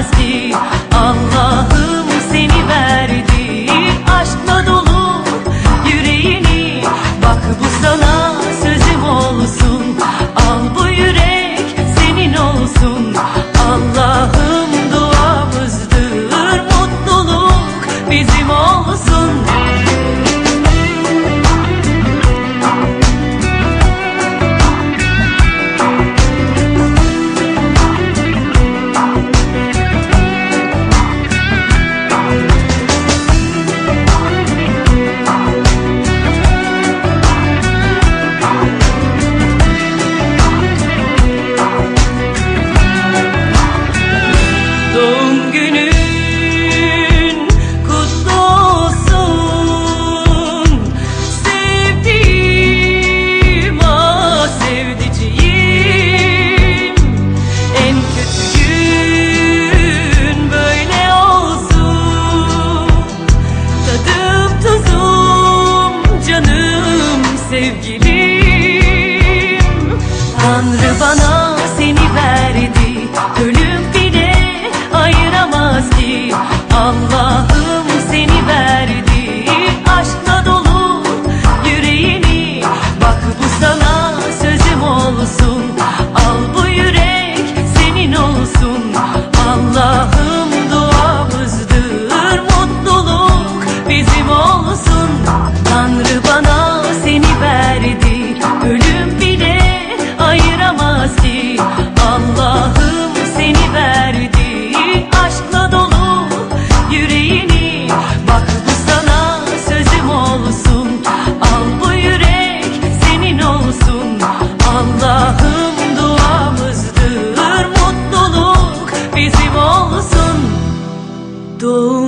arazi Allah'ım seni verdi. Aşkla dolu yüreğini. Bak bu sana sözüm olsun. Al bu yürek senin olsun. Allah'ım duamızdır. Mutluluk bizim olsun. Doğum günün kutlu olsun. Sevdiğim ah sevdiceğim. En kötü gün böyle olsun. Tadım tuzum canım sevgilim. Tanrı bana dor.